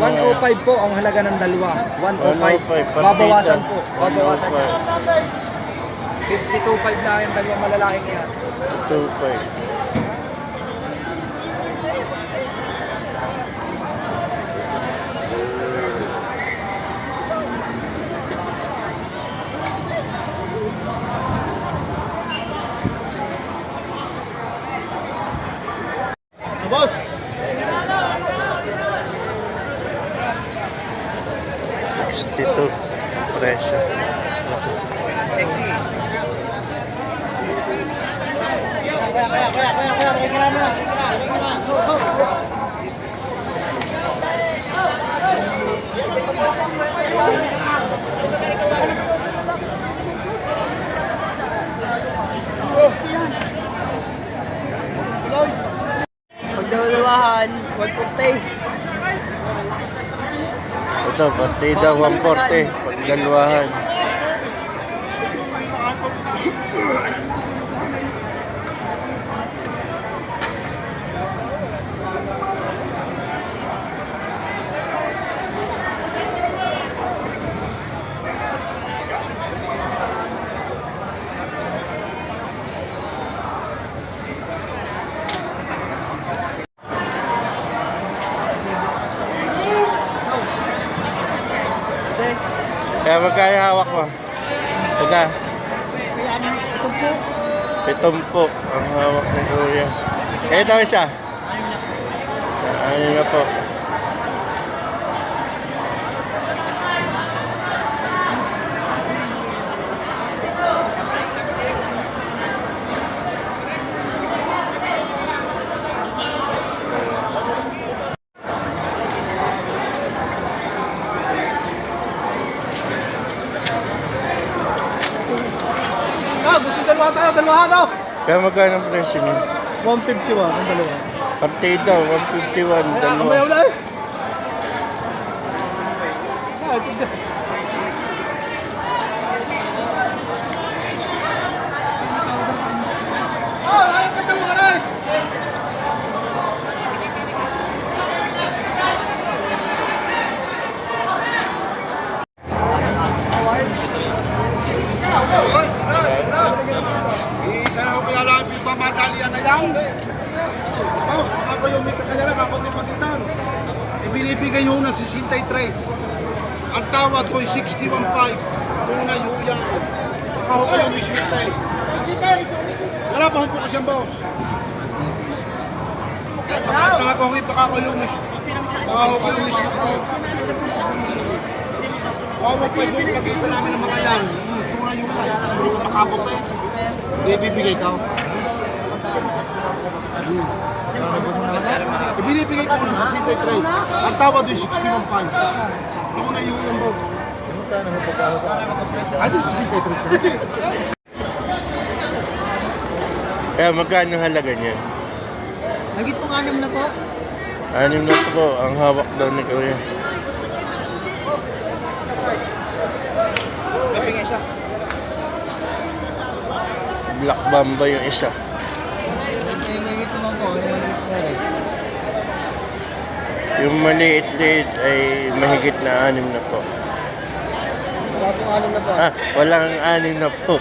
105 po ang halaga ng dalawa. 105. 105, Babawasan po. Babawasan 105. 52.5 na yung dalawang malalaking yan. 2.5. Boss! Sixty-two. Presyo. Ito. Kaya, kaya, kaya, kaya, kaya, kaya, kaya, kaya, kaya, kaya, Pagdalawahan, 140. Ito, partida 140. Pagdalwahan. Kaya magkaya hawak mo? Pagka? Kaya ano, ito po. Pitumpo ang hawak ni Kuya. Kaya daw isa? Ayun na po. Ah, gusto dalawa tayo, dalawa no? Kaya magkano ang presyo niya? 151 ang dalawa. Partida, 151, dalawa. ulit. Ah, ito din. Ah, ka dalawa ka na eh. Okay. Isa na ako kaya lang yung pamadalian na yan. Tapos, baka ko yung may kakayaran, ako din. Ibinibigay yung na 63. Ang tawad ko ay 61.5. Kung na yung yan. Baka ko kayo may swerte. Wala po kasi ang boss. Sabay talaga ako ipakakulungis. Baka ako kayo may swerte. Baka ko kayo may swerte. Baka ko kayo may swerte. Baka kayo may. Hindi ko makabot tayo. Hindi bibigay ka. Ibinibigay ko ng 63. Ang tawad yung 61 pounds. Ito na yung yung. Ay, yung 63. Kaya magkano ang halaga niyan? Nagit po nga na po. Anim na po ang hawak daw ni Kuya. Kapingin siya. Black Mamba yung isa. Yung maliit-liit ay mahigit na anim na po. Wala po ano na po. Ah, walang anim na po.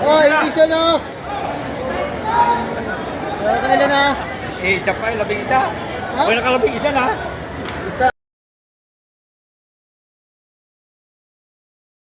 Oy, isa na! Wala ka nila na! Eh, isa pa, labing isa. Ha? Wala ka labing isa na.